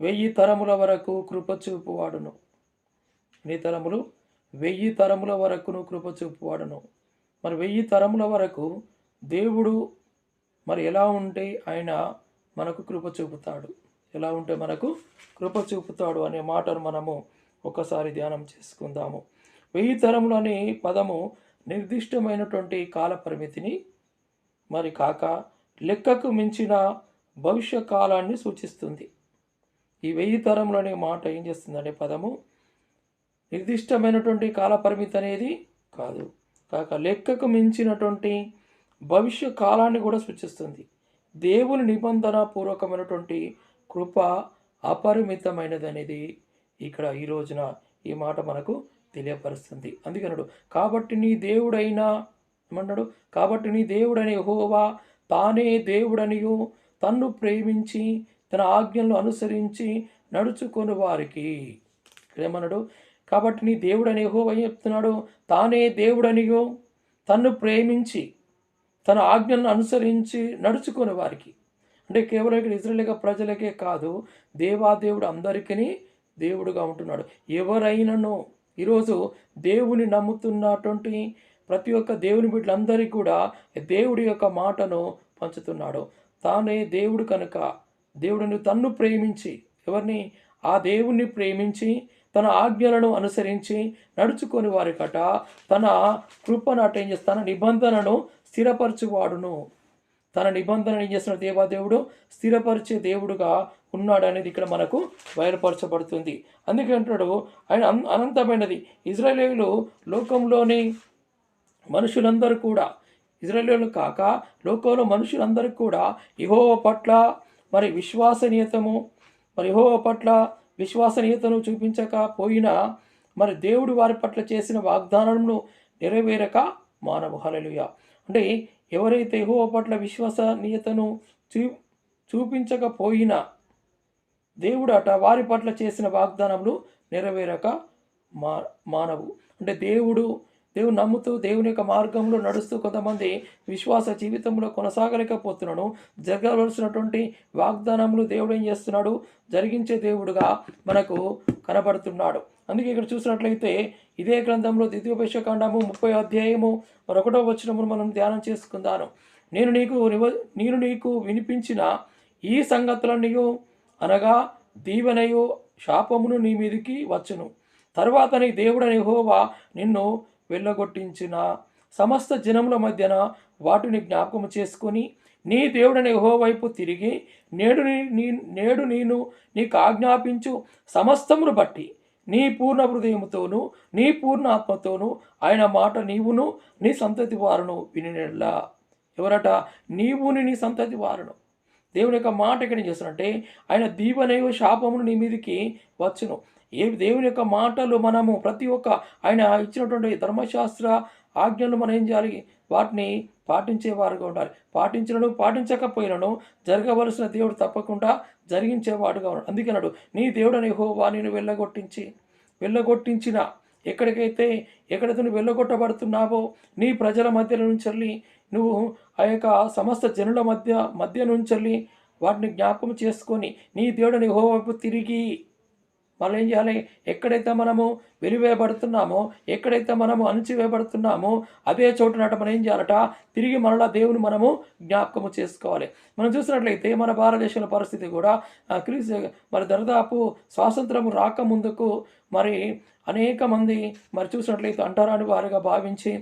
వెయ్యి తరముల వరకు కృప చూపువాడును తరములు వెయ్యి తరముల వరకును కృప చూపువాడును మరి వెయ్యి తరముల వరకు దేవుడు మరి ఎలా ఉంటే ఆయన మనకు కృప చూపుతాడు ఎలా ఉంటే మనకు కృప చూపుతాడు అనే మాటను మనము ఒకసారి ధ్యానం చేసుకుందాము. వెయ్యి తరములు అనే పదము నిర్దిష్టమైనటువంటి కాల పరిమితిని మరి కాక లెక్కకు మించిన భవిష్య కాలాన్ని సూచిస్తుంది. ఈ వెయ్యి తరములు అనే మాట ఏం చేస్తుందంటే పదము? నిర్దిష్టమైనటువంటి కాలపరిమితి అనేది కాదు. కాక లెక్కకు మించినటువంటి భవిష్య కాలాన్ని కూడా సూచిస్తుంది. దేవుని నిబంధన పూర్వకమైనటువంటి కృప అపరిమితమైనది అనేది ఇక్కడ ఈ రోజున ఈ మాట మనకు తెలియపరుస్తుంది. అందుకన్నాడు కాబట్టి నీ దేవుడైనా ఏమన్నాడు కాబట్టి నీ దేవుడని హోవా తానే దేవుడనియు తన్ను ప్రేమించి తన ఆజ్ఞలను అనుసరించి నడుచుకొని వారికి. ఇక్కడ ఏమన్నాడు కాబట్టి నీ దేవుడని యెహోవా చెప్తున్నాడు? తానే దేవుడనియో తన్ను ప్రేమించి తన ఆజ్ఞలను అనుసరించి నడుచుకునే వారికి. అంటే కేవలం ఇక్కడ ఇజ్రాయేల్ ప్రజలకే కాదు దేవాదేవుడు అందరికీ దేవుడుగా ఉంటున్నాడు. ఎవరైనానో ఈరోజు దేవుని నమ్ముతున్నటువంటి ప్రతి ఒక్క దేవుని బిడ్డలందరికీ కూడా దేవుడి యొక్క మాటను పంచుతున్నాడు. తానే దేవుడు కనుక దేవుడిని తన్ను ప్రేమించి ఎవరిని? ఆ దేవుణ్ణి ప్రేమించి తన ఆజ్ఞలను అనుసరించి నడుచుకొని వారికట తన కృపను అట ఏం తన నిబంధనను స్థిరపరచువాడును. తన నిబంధన ఏం చేస్తున్నాడు దేవాదేవుడు స్థిరపరిచే దేవుడుగా ఉన్నాడు అనేది ఇక్కడ మనకు బయలుపరచబడుతుంది. అందుకే అంటాడు ఆయన అనంతమైనది. ఇజ్రాయేలు లోకంలోని మనుషులందరూ కూడా ఇజ్రాయేలు కాక లోకంలో మనుషులందరూ కూడా ఇహో పట్ల మరి విశ్వసనీయతము మరి యహోవ పట్ల విశ్వసనీయతను చూపించకపోయినా మరి దేవుడు వారి పట్ల చేసిన వాగ్దానమును నెరవేరక మానవ. హలలుయ అంటే ఎవరైతే యహోవ పట్ల విశ్వసనీయతను చూ చూపించకపోయినా దేవుడు అట వారి పట్ల చేసిన వాగ్దానములు నెరవేరక మా మానవు. అంటే దేవుడు దేవుడు నమ్ముతూ దేవుని యొక్క మార్గంలో నడుస్తూ కొంతమంది విశ్వాస జీవితంలో కొనసాగలేకపోతున్నాను జరగవలసినటువంటి వాగ్దానములు దేవుడు ఏం చేస్తున్నాడు? జరిగించే దేవుడుగా మనకు కనబడుతున్నాడు. అందుకే ఇక్కడ చూసినట్లయితే ఇదే గ్రంథంలో ద్వితీయోపేక్షకాండము ముప్పై అధ్యాయము మరొకటో వచనమును మనం ధ్యానం చేసుకుందాను. నేను నీకు నివ నేను నీకు వినిపించిన ఈ సంగతులన్నయు అనగా దీవెనయు శాపమును నీ మీదికి వచ్చును. తర్వాత నీ దేవుడని హోవా నిన్ను వెళ్ళగొట్టించిన సమస్త జనముల మధ్యన వాటిని జ్ఞాపకం చేసుకొని నీ దేవుడని యహో వైపు తిరిగి నేడు నీ- నేడు నేను నీకు ఆజ్ఞాపించు సమస్తమును బట్టి నీ పూర్ణ హృదయముతోను నీ పూర్ణ ఆత్మతోను ఆయన మాట నీవును నీ సంతతి వారును వినినెల్లా ఎవరట? నీవుని నీ సంతతి వారును. దేవుని యొక్క మాట ఇక్కడ చేస్తున్నట్టే ఆయన దీవెనయు శాపమును నీ మీదకి వచ్చును. ఏ దేవుని యొక్క మాటలు మనము ప్రతి ఒక్క ఆయన ఇచ్చినటువంటి ధర్మశాస్త్ర ఆజ్ఞలు మనం ఏం చేయాలి? వాటిని పాటించేవారుగా ఉండాలి. పాటించినను పాటించకపోయినను జరగవలసిన దేవుడు తప్పకుండా జరిగించేవాడుగా ఉన్నాడు. అందుకన్నాడు నీ దేవుడని హోవా నేను వెళ్ళగొట్టించి వెళ్ళగొట్టించిన ఎక్కడికైతే ఎక్కడైతే నువ్వు వెళ్ళగొట్టబడుతున్నావో నీ ప్రజల మధ్య నుంచి నువ్వు ఆ యొక్క సమస్త జనుల మధ్య మధ్య నుంచి వాటిని జ్ఞాపకం చేసుకొని నీ దేవుడిని హో వైపు తిరిగి మళ్ళీ ఏం చేయాలి? ఎక్కడైతే మనము వెలివేయబడుతున్నామో ఎక్కడైతే మనము అణచివేయబడుతున్నామో అదే చోటునట మనం ఏం చేయాలట? తిరిగి మరలా దేవుని మనము జ్ఞాపకము చేసుకోవాలి. మనం చూసినట్లయితే మన భారతదేశంలో పరిస్థితి కూడా క్రీస్ క్రీస్తు మరి దరిదాపు స్వాతంత్రము రాకముందుకు మరి అనేక మంది మరి చూసినట్లయితే అంటరాని వారిగా భావించి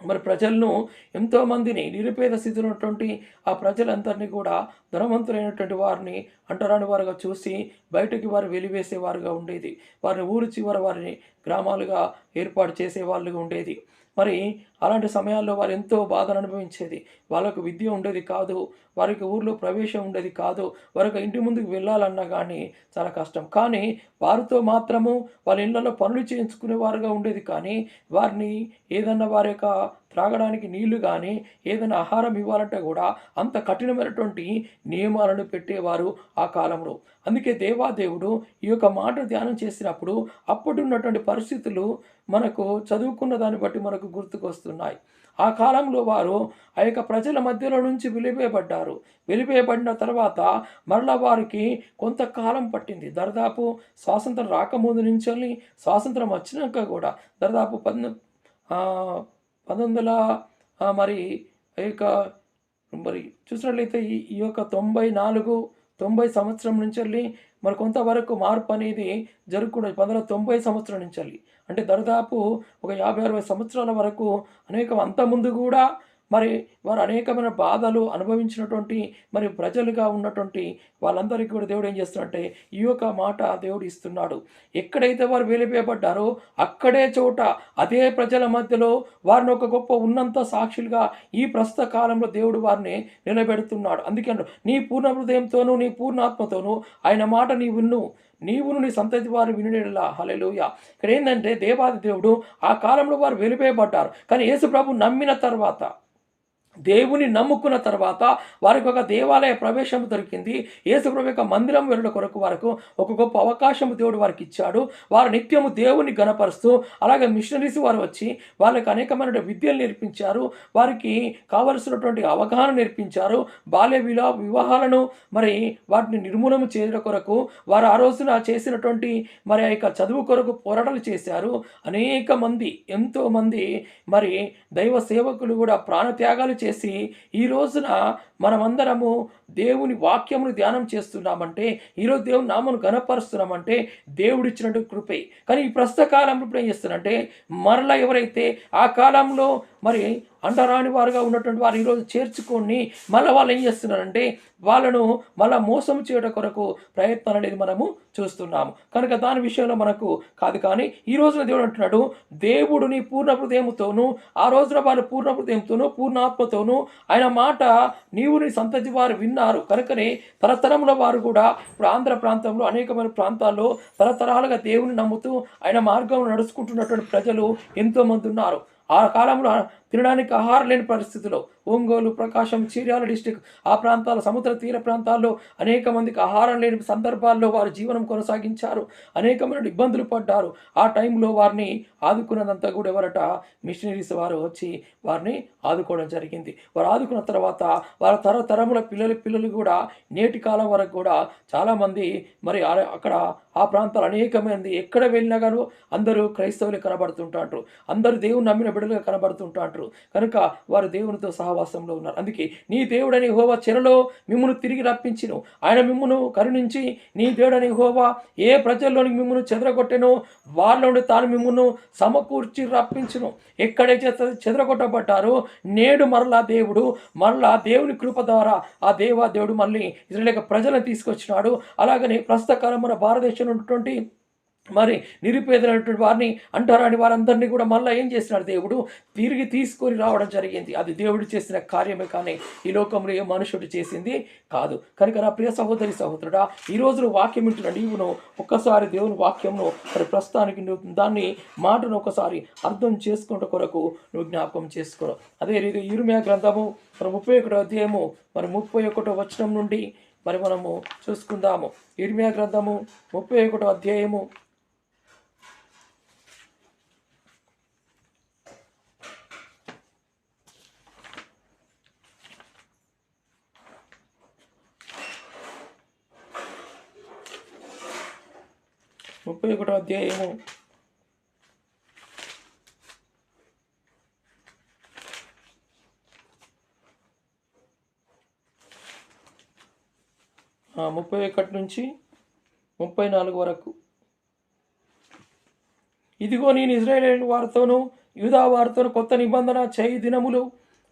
మరి ప్రజలను ఎంతోమందిని నిరుపేద స్థితిలో ఉన్నటువంటి ఆ ప్రజలందరినీ కూడా ధనవంతులైనటువంటి వారిని అంటరాని వారుగా చూసి బయటకి వారు వెలివేసేవారుగా ఉండేది. వారిని ఊరు చివర వారిని గ్రామాలుగా ఏర్పాటు చేసేవాళ్ళుగా ఉండేది. మరి అలాంటి సమయాల్లో వారు ఎంతో బాధను అనుభవించేది. వాళ్ళకు విద్య ఉండేది కాదు. వారికి ఊర్లో ప్రవేశం ఉండేది కాదు. వారికి ఇంటి ముందుకు వెళ్ళాలన్నా కానీ చాలా కష్టం. కానీ వారితో మాత్రము వాళ్ళ ఇళ్ళలో పనులు చేయించుకునేవారుగా ఉండేది కానీ వారిని ఏదన్నా వారి యొక్క త్రాగడానికి నీళ్ళు కానీ ఏదైనా ఆహారం ఇవ్వాలంటే కూడా అంత కఠినమైనటువంటి నియమాలను పెట్టేవారు ఆ కాలంలో. అందుకే దేవాదేవుడు ఈ యొక్క మాట ధ్యానం చేసినప్పుడు అప్పటి ఉన్నటువంటి పరిస్థితులు మనకు చదువుకున్న దాన్ని బట్టి మనకు గుర్తుకొస్తున్నాయి. ఆ కాలంలో వారు ఆ యొక్క ప్రజల మధ్యలో నుంచి వెలివేయబడ్డారు వెలివేయబడిన తర్వాత మరలా వారికి కొంతకాలం పట్టింది. దాదాపు స్వాతంత్రం రాకముందు నుంచి స్వాతంత్రం వచ్చినాక కూడా దాదాపు పంతొమ్మిది పంతొమ్మిది వందల ఆ, మరి ఈ యొక్క మరి చూసినట్లయితే ఈ ఈ యొక్క తొంభై నాలుగు తొంభై సంవత్సరం నుంచి వెళ్ళి మరి కొంతవరకు మార్పు అనేది జరుగుతుంది పంతొమ్మిది తొంభై సంవత్సరం నుంచి వెళ్ళి అంటే దాదాపు ఒక యాభై అరవై సంవత్సరాల వరకు అనేక అంతకుముందు కూడా మరి వారు అనేకమైన బాధలు అనుభవించినటువంటి మరి ప్రజలుగా ఉన్నటువంటి వాళ్ళందరికీ కూడా దేవుడు ఏం చేస్తున్నాడంటే ఈ యొక్క మాట దేవుడు ఇస్తున్నాడు. ఎక్కడైతే వారు వెలిపేయబడ్డారో అక్కడే చోట అదే ప్రజల మధ్యలో వారిని ఒక గొప్ప ఉన్నంత సాక్షులుగా ఈ ప్రస్తుత కాలంలో దేవుడు వారిని నిలబెడుతున్నాడు. అందుకే నీ పూర్ణ హృదయంతోనూ నీ పూర్ణాత్మతోనూ ఆయన మాట నీ విన్ను నీవును నీ సంతతి వారు వినుడేలా హలెలుయ ఇక్కడ ఏంటంటే దేవాది దేవుడు ఆ కాలంలో వారు వెలిపేయబడ్డారు. కానీ యేసు ప్రభు నమ్మిన తర్వాత దేవుని నమ్ముకున్న తర్వాత వారికి ఒక దేవాలయ ప్రవేశం దొరికింది. యేసుప్రభు యొక్క మందిరం వెళ్ళడం కొరకు వరకు ఒక గొప్ప అవకాశం దేవుడు వారికి ఇచ్చాడు. వారు నిత్యము దేవుని గణపరుస్తూ అలాగే మిషనరీస్ వారు వచ్చి వాళ్ళకి అనేకమైన విద్యలు నేర్పించారు. వారికి కావలసినటువంటి అవగాహన నేర్పించారు. బాల్య విలా వివాహాలను మరి వాటిని నిర్మూలన చేయడం కొరకు వారు ఆ రోజున చేసినటువంటి మరి ఆ యొక్క చదువు కొరకు పోరాటాలు చేశారు. అనేక మంది ఎంతోమంది మరి దైవ సేవకులు కూడా ప్రాణత్యాగాలు చేసి ఈ రోజున మనమందరము దేవుని వాక్యమును ధ్యానం చేస్తున్నామంటే ఈరోజు దేవుని నామను గణపరుస్తున్నామంటే దేవుడిచ్చినట్టు కృపే. కానీ ఈ ప్రస్తుత కాలంలో ఇప్పుడు ఏం చేస్తున్నారంటే మరలా ఎవరైతే ఆ కాలంలో మరి అంటరాని వారుగా ఉన్నటువంటి వారు ఈరోజు చేర్చుకొని మళ్ళీ వాళ్ళు ఏం చేస్తున్నారంటే వాళ్ళను మళ్ళా మోసం చేయడం కొరకు ప్రయత్నాలు అనేది మనము చూస్తున్నాము. కనుక దాని విషయంలో మనకు కాదు కానీ ఈ రోజున దేవుడు అంటున్నాడు దేవుడిని పూర్ణ హృదయముతోనూ ఆ రోజున వారు పూర్ణ హృదయంతోనూ పూర్ణాత్మతోనూ ఆయన మాట నీవు నీ సంతతి వారు విన్నారు. కనుకనే తరతరముల వారు కూడా ఇప్పుడు ఆంధ్ర ప్రాంతంలో అనేకమైన ప్రాంతాల్లో తరతరాలుగా దేవుని నమ్ముతూ ఆయన మార్గంలో నడుచుకుంటున్నటువంటి ప్రజలు ఎంతోమంది ఉన్నారు. ఆ కాలంలో తినడానికి ఆహారం లేని పరిస్థితిలో ఒంగోలు ప్రకాశం చీర్యాల డిస్టిక్ ఆ ప్రాంతాల సముద్ర తీర ప్రాంతాల్లో అనేక మందికి ఆహారం లేని సందర్భాల్లో వారు జీవనం కొనసాగించారు. అనేకమైన ఇబ్బందులు పడ్డారు. ఆ టైంలో వారిని ఆదుకున్నదంతా కూడా ఎవరట? మిషనరీస్ వారు వచ్చి వారిని ఆదుకోవడం జరిగింది. వారు ఆదుకున్న తర్వాత వారి తరతరముల పిల్లల పిల్లలు కూడా నేటి కాలం వరకు కూడా చాలామంది మరి అక్కడ ఆ ప్రాంతాలు అనేక మంది ఎక్కడ వెళ్ళినా గాను అందరూ క్రైస్తవులు కనబడుతుంటారు. అందరూ దేవుని నమ్మిన బిడ్డలుగా కనబడుతుంటారు. కనుక వారు దేవునితో సహవాసంలో ఉన్నారు. అందుకే నీ దేవుడని హోవా చెరలో మిమ్మను తిరిగి రప్పించిను. ఆయన మిమ్మను కరుణించి నీ దేవుడని హోవా ఏ ప్రజల్లోని మిమ్మను చెదరగొట్టెనో వాళ్ళ నుండి తాను మిమ్మను సమకూర్చి రప్పించును. ఎక్కడైతే చెదరగొట్టబడ్డారో నేడు మరలా దేవుడు మరలా దేవుని కృప ద్వారా ఆ దేవా దేవుడు మళ్ళీ ఇజ్రాయేల్ ప్రజలను తీసుకొచ్చినాడు. అలాగనే ప్రస్తుత కాలం మన భారతదేశంలో ఉన్నటువంటి మరి నిరుపేదలైనటువంటి వారిని అంటారాని వారందరినీ కూడా మళ్ళీ ఏం చేసినాడు దేవుడు? తిరిగి తీసుకొని రావడం జరిగింది. అది దేవుడు చేసిన కార్యమే కానీ ఈ లోకంలో ఏ మనుషుడు చేసింది కాదు. కనుక నా ప్రియ సహోదరి సహోదరుడా ఈ రోజు వాక్యం వింటున్న నీవును ఒక్కసారి దేవుని వాక్యంను మరి ప్రస్తుతానికి నువ్వు దాన్ని మాటను ఒకసారి అర్థం చేసుకున్న కొరకు నువ్వు జ్ఞాపకం చేసుకో. అదే రీతి ఇరుమయ గ్రంథము మరి ముప్పై ఒకటో అధ్యాయము మరి ముప్పై ఒకటో వచనం నుండి మరి మనము చూసుకుందాము. ఇర్మియా గ్రంథము ముప్పై ఒకటో అధ్యాయము ముప్పై ఒకటో అధ్యాయము. ముప్పై ఒకటి నుంచి ముప్పై నాలుగు వరకు. ఇదిగో నేను ఇజ్రాయేల్ వారితోనూ యూదా వారితోనూ కొత్త నిబంధన చేయి దినములు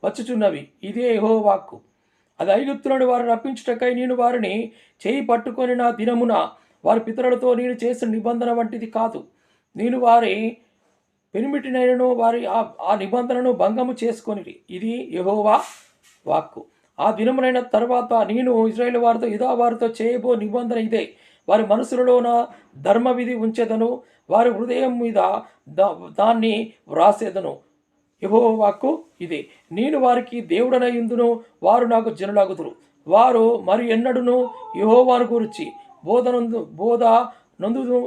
వచ్చుచున్నవి. ఇదే హో వాక్కు అది ఐగుప్తులను వారు రప్పించుటకై నేను వారిని చేయి పట్టుకొని నా దినమున వారి పితరులతో నేను చేసిన నిబంధన వంటిది కాదు. నేను వారి పెనిమిటినైనను వారి ఆ ఆ నిబంధనను భంగము చేసుకొని ఇది యహోవా వాక్కు. ఆ దినమునైన తర్వాత నేను ఇజ్రాయేల్ వారితో ఇదా వారితో చేయబో నిబంధన ఇదే. వారి మనసులలోన ధర్మ విధి ఉంచెదను. వారి హృదయం మీద దా దాన్ని వ్రాసేదను. యహో వాక్కు ఇది. నేను వారికి దేవుడనయుందును వారు నాకు జనులాగుదురు. వారు మరి ఎన్నడును యెహోవాను గురించి బోధ నందు బోధ నందుదు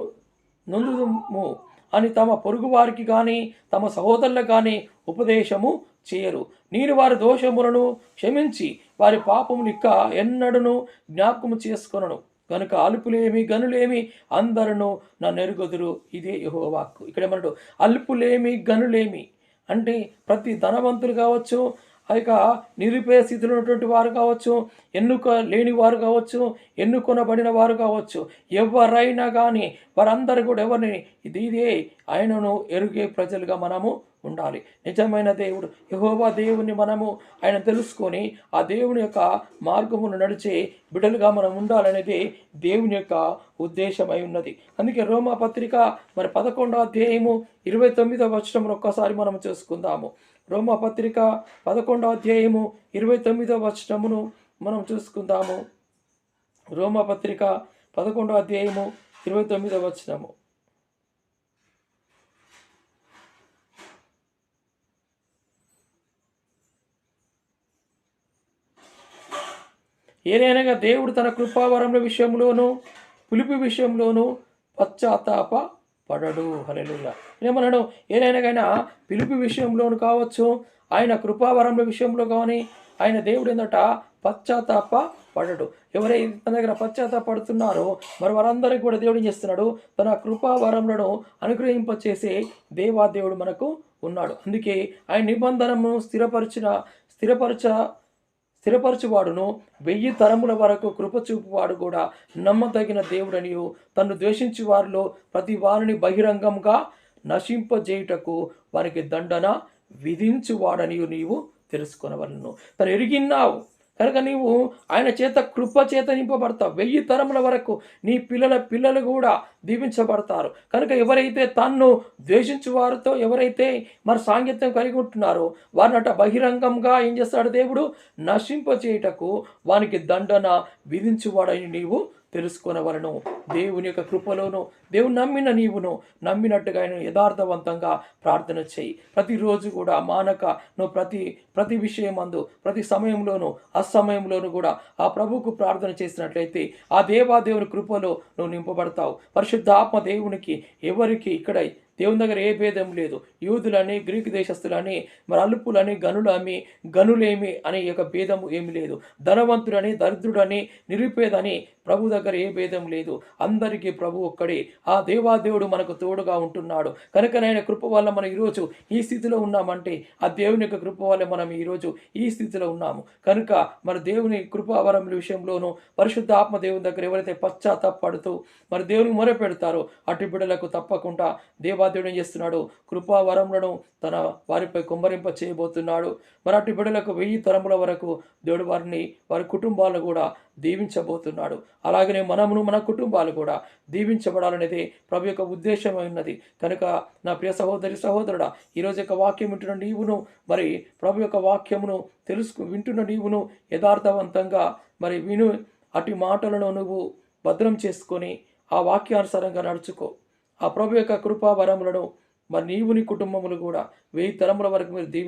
నందుదుము అని తమ పొరుగు వారికి కానీ తమ సహోదరులకు కానీ ఉపదేశము చేయరు. నేను వారి దోషములను క్షమించి వారి పాపములు ఇక ఎన్నడను జ్ఞాపకము చేసుకొనను. కనుక అల్పులేమి గనులేమి అందరును నా ఎరుగుదురు ఇదే యెహోవాక్కు ఇక్కడ ఏమన్నాడు? అల్పులేమి గనులేమి అంటే ప్రతి ధనవంతులు కావచ్చు ఇక నిరుపేద స్థితిలో ఉన్నటువంటి వారు కావచ్చు ఎన్నుక లేని వారు కావచ్చు ఎన్నుకొనబడిన వారు కావచ్చు ఎవరైనా కానీ వారందరూ కూడా ఎవరిని ఇది ఇదే ఆయనను ఎరుగే ప్రజలుగా మనము ఉండాలి. నిజమైన దేవుడు యహోవా దేవుని మనము ఆయన తెలుసుకొని ఆ దేవుని యొక్క మార్గమును నడిచే బిడ్డలుగా మనం ఉండాలనేది దేవుని యొక్క ఉద్దేశమై ఉన్నది. అందుకే రోమా పత్రిక మరి పదకొండవ అధ్యాయము ఇరవై తొమ్మిదవ వచనంలో ఒక్కసారి మనం చూసుకుందాము. రోమా పత్రిక పదకొండవ అధ్యాయము ఇరవై తొమ్మిదవ వచనమును మనం చూసుకుందాము. రోమా పత్రిక పదకొండవ అధ్యాయము ఇరవై తొమ్మిదవ వచనము. ఏదైనా దేవుడు తన కృపావరముల విషయంలోనూ పులిపి విషయంలోనూ పశ్చాత్తాప పడడు. హల్లెలూయా. ఏమన్నాడు ఏదైనా పిలుపు విషయంలోను కావచ్చు ఆయన కృపావరముల విషయంలో కానీ ఆయన దేవుడు ఏందట పశ్చాత్తాప పడడు. ఎవరైతే తన దగ్గర పశ్చాత్తాపడుతున్నారో మరి వారందరికీ కూడా దేవుడు ఏం చేస్తున్నాడు? తన కృపావరములను అనుగ్రహింపచేసే దేవాదేవుడు మనకు ఉన్నాడు. అందుకే ఆయన నిబంధనను స్థిరపరిచిన స్థిరపరచ స్థిరపరచువాడును. వెయ్యి తరముల వరకు కృపచూపువాడు కూడా నమ్మదగిన దేవుడనియు. తను ద్వేషించి వారిలో ప్రతి వారిని బహిరంగంగా నశింపజేయుటకు వారికి దండన విధించువాడనియు నీవు తెలుసుకొనవలను. తను ఎరిగిన్నావు. కనుక నీవు ఆయన చేత కృప చేత నింపబడతావు. వెయ్యి తరముల వరకు నీ పిల్లల పిల్లలు కూడా దీవించబడతారు. కనుక ఎవరైతే తన్ను ద్వేషించు వారితో ఎవరైతే మరి సాంగత్యం కలిగి ఉంటున్నారో వారినట బహిరంగంగా ఏం చేస్తాడు దేవుడు? నశింపచేయుటకు వానికి దండన విధించువాడని నీవు తెలుసుకొనవలను. దేవుని యొక్క కృపలోను దేవుని నమ్మిన నీవును నమ్మినట్టుగా ఆయన యథార్థవంతంగా ప్రార్థన చేయి. ప్రతిరోజు కూడా మానక నువ్వు ప్రతి ప్రతి విషయమందు ప్రతి సమయంలోనూ అసమయంలోనూ కూడా ఆ ప్రభుకు ప్రార్థన చేసినట్లయితే ఆ దేవాదేవుని కృపలో నువ్వు నింపబడతావు. పరిశుద్ధ ఆత్మ దేవునికి ఎవరికి ఇక్కడ దేవుని దగ్గర ఏ భేదం లేదు. యూదులని గ్రీక్ దేశస్తులని మరి అల్పులని గనులని గనులేమి అనే యొక్క భేదము ఏమి లేదు. ధనవంతుడని దరిద్రుడని నిరుపేదని ప్రభు దగ్గర ఏ భేదం లేదు. అందరికీ ప్రభు ఒక్కడే. ఆ దేవాదేవుడు మనకు తోడుగా ఉంటున్నాడు. కనుక ఆయన కృప వల్ల మనం ఈరోజు ఈ స్థితిలో ఉన్నామంటే ఆ దేవుని యొక్క కృప వల్ల మనం ఈరోజు ఈ స్థితిలో ఉన్నాము. కనుక మరి దేవుని కృపావరముల విషయంలోనూ పరిశుద్ధ ఆత్మ దేవుని దగ్గర ఎవరైతే పశ్చాత్తాపడుతూ మరి దేవుని మొరపెడతారో అటు బిడ్డలకు తప్పకుండా దేవాదేవుడు ఏం చేస్తున్నాడు? కృపావరములను తన వారిపై కుమ్మరింప చేయబోతున్నాడు. మరి అటు బిడ్డలకు వెయ్యి తరముల వరకు దేవుడు వారిని వారి కుటుంబాలను కూడా దీవించబోతున్నాడు. అలాగనే మనమును మన కుటుంబాలు కూడా దీవించబడాలనేది ప్రభు యొక్క ఉద్దేశమై ఉన్నది. కనుక నా ప్రియ సహోదరి సహోదరుడా ఈరోజు యొక్క వాక్యం వింటున్న నీవును మరి ప్రభు యొక్క వాక్యమును తెలుసుకు వింటున్న నీవును యథార్థవంతంగా మరి విను అటు మాటలను నువ్వు భద్రం చేసుకొని ఆ వాక్యానుసారంగా నడుచుకో. ఆ ప్రభు యొక్క కృపావరములను మరి నీవు నీ కుటుంబములు కూడా వెయ్యి తరముల వరకు మీరు దీవి